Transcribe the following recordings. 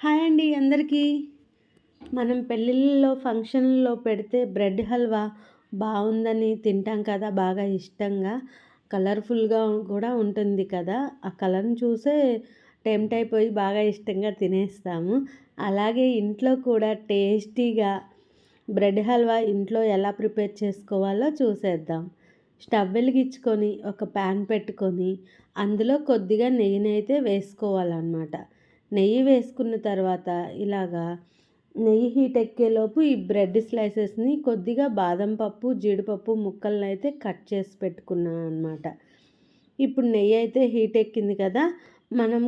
Hi అండి అందరికీ. మనం పెళ్ళిళ్ళలో ఫంక్షన్లో పెడితే బ్రెడ్ హల్వా బాగుందని తింటాం కదా బాగా ఇష్టంగా కలర్ఫుల్గా కూడా ఉంటుంది కదా. ఆ కలర్ని చూసే టెంప్ట్ అయిపోయి బాగా ఇష్టంగా తినేస్తాము. అలాగే ఇంట్లో కూడా టేస్టీగా బ్రెడ్ హల్వా ఇంట్లో ఎలా ప్రిపేర్ చేసుకోవాలో చూసేద్దాం. స్టవ్ వెలిగించుకొని ఒక ప్యాన్ పెట్టుకొని అందులో కొద్దిగా నెయ్యినైతే వేసుకోవాలన్నమాట. నెయ్యి వేసుకున్న తర్వాత ఇలాగా నెయ్యి హీట్ ఎక్కేలోపు ఈ బ్రెడ్ స్లైసెస్ని కొద్దిగా బాదం పప్పు జీడిపప్పు ముక్కలను అయితే కట్ చేసి పెట్టుకున్నాను అనమాట ఇప్పుడు నెయ్యి అయితే హీట్ ఎక్కింది కదా మనం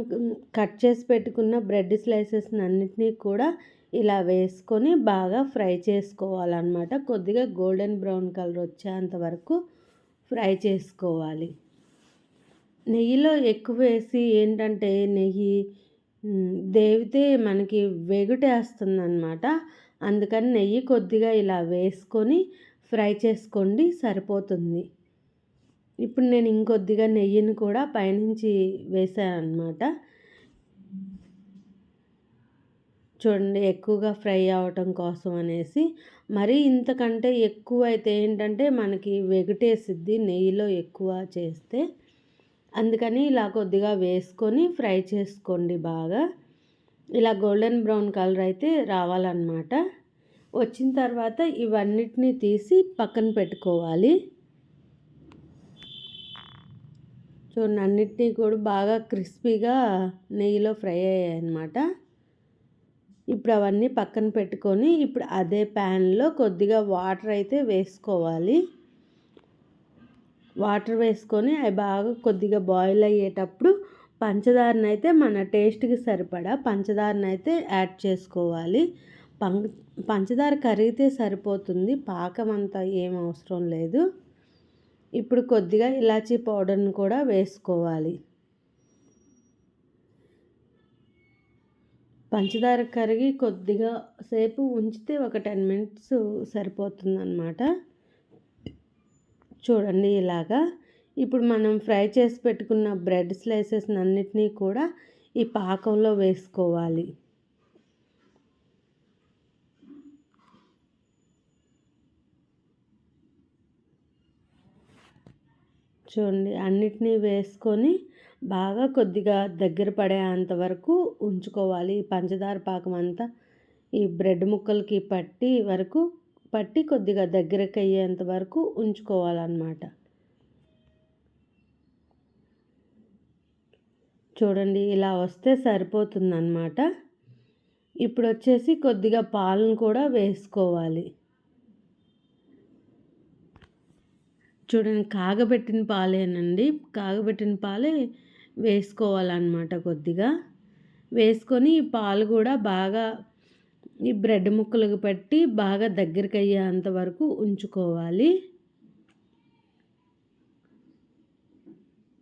కట్ చేసి పెట్టుకున్న బ్రెడ్ స్లైసెస్ని అన్నిటినీ కూడా ఇలా వేసుకొని బాగా ఫ్రై చేసుకోవాలన్నమాట. కొద్దిగా గోల్డెన్ బ్రౌన్ కలర్ వచ్చేంత వరకు ఫ్రై చేసుకోవాలి. నెయ్యిలో ఎక్కువ వేసి ఏంటంటే నెయ్యి దేవితే మనకి అనమాట అందుకని నెయ్యి కొద్దిగా ఇలా వేసుకొని ఫ్రై చేసుకోండి సరిపోతుంది. ఇప్పుడు నేను ఇంకొద్దిగా నెయ్యిని కూడా పైనుంచి వేసాను చూడండి ఎక్కువగా ఫ్రై అవ్వటం కోసం అనేసి. మరి ఇంతకంటే ఎక్కువ అయితే ఏంటంటే మనకి వెగటేసిద్ది నెయ్యిలో ఎక్కువ చేస్తే. అందుకని ఇలా కొద్దిగా వేసుకొని ఫ్రై చేసుకోండి బాగా. ఇలా గోల్డెన్ బ్రౌన్ కలర్ అయితే రావాలన్నమాట. వచ్చిన తర్వాత ఇవన్నిటిని తీసి పక్కన పెట్టుకోవాలి. చూడండి అన్నిటినీ కూడా బాగా క్రిస్పీగా నెయ్యిలో ఫ్రై అయ్యాయి అన్నమాట ఇప్పుడు అవన్నీ పక్కన పెట్టుకొని ఇప్పుడు అదే ప్యాన్లో కొద్దిగా వాటర్ అయితే వేసుకోవాలి. వాటర్ వేసుకొని అవి బాగా కొద్దిగా బాయిల్ అయ్యేటప్పుడు పంచదారని అయితే మన టేస్ట్కి సరిపడా పంచదారని అయితే యాడ్ చేసుకోవాలి. పం పంచదార కరిగితే సరిపోతుంది. పాకం అంతా ఏం అవసరం లేదు. ఇప్పుడు కొద్దిగా ఇలాచీ పౌడర్ని కూడా వేసుకోవాలి. పంచదార కరిగి కొద్దిగా సేపు ఉంచితే ఒక టెన్ మినిట్స్ సరిపోతుంది అన్నమాట చూడండి ఇలాగా. ఇప్పుడు మనం ఫ్రై చేసి పెట్టుకున్న బ్రెడ్ స్లైసెస్ అన్నిటినీ కూడా ఈ పాకంలో వేసుకోవాలి. చూడండి అన్నిటినీ వేసుకొని బాగా కొద్దిగా దగ్గర పడేంత వరకు ఉంచుకోవాలి. పంచదార పాకం అంతా ఈ బ్రెడ్ ముక్కలకి పట్టి వరకు పట్టి కొద్దిగా దగ్గరకు అయ్యేంత వరకు ఉంచుకోవాలన్నమాట. చూడండి ఇలా వస్తే సరిపోతుందన్నమాట. ఇప్పుడు వచ్చేసి కొద్దిగా పాలను కూడా వేసుకోవాలి. చూడండి కాగబెట్టిన పాలేనండి. కాగబెట్టిన పాలే వేసుకోవాలన్నమాట కొద్దిగా. వేసుకొని పాలు కూడా బాగా ఈ బ్రెడ్ ముక్కలకు పెట్టి బాగా దగ్గరికి అయ్యేంత వరకు ఉంచుకోవాలి.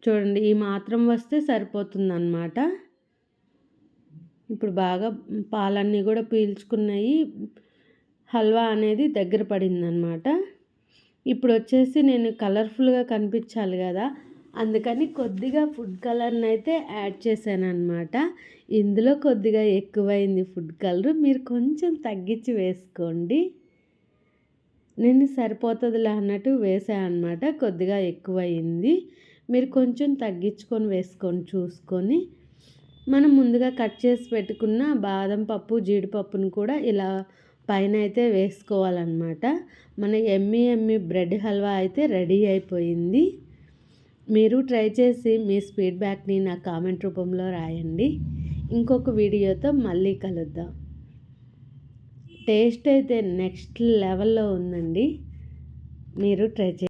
చూడండి ఈ మాత్రం వస్తే సరిపోతుందన్నమాట. ఇప్పుడు బాగా పాలన్నీ కూడా పీల్చుకున్నాయి. హల్వా అనేది దగ్గర పడిందనమాట ఇప్పుడు వచ్చేసి నేను కలర్ఫుల్గా కనిపించాలి కదా అందుకని కొద్దిగా ఫుడ్ కలర్ని అయితే యాడ్ చేశాను అనమాట ఇందులో కొద్దిగా ఎక్కువైంది ఫుడ్ కలర్ మీరు కొంచెం తగ్గించి వేసుకోండి. నేను సరిపోతుందిలే అన్నట్టు వేసాను అనమాట కొద్దిగా ఎక్కువైంది. మీరు కొంచెం తగ్గించుకొని వేసుకొని చూసుకొని మనం ముందుగా కట్ చేసి పెట్టుకున్న బాదం పప్పు జీడిపప్పును కూడా ఇలా పైన అయితే వేసుకోవాలన్నమాట. మన ఎమ్మి ఎమ్మి బ్రెడ్ హల్వా అయితే రెడీ అయిపోయింది. మీరు ట్రై చేసి మీ ఫీడ్బ్యాక్ని నా కామెంట్ రూపంలో రాయండి. ఇంకొక వీడియోతో మళ్ళీ కలుద్దాం. టేస్ట్ అయితే నెక్స్ట్ లెవెల్లో ఉందండి. మీరు ట్రై చే